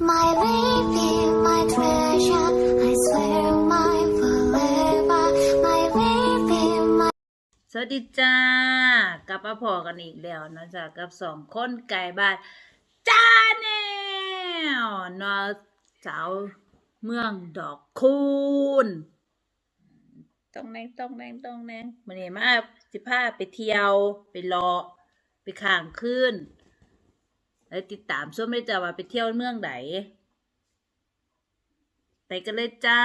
My baby, my treasure, I swear my forever. My baby, my สวัสดีจ้ากลับมาพอกันอีกแล้วนะจ๊ะกับสองคนไก่บ้านจ้าแนวนอสาวเมืองดอกคูณต้องแนงต้องแนงต้องแนงมันนี่มาสิพาไปเที่ยวไปรอไปข้างคืน แล้วติดตามส้มได้จะว่าไปเที่ยวเมืองไหนไปกันเลยจ้า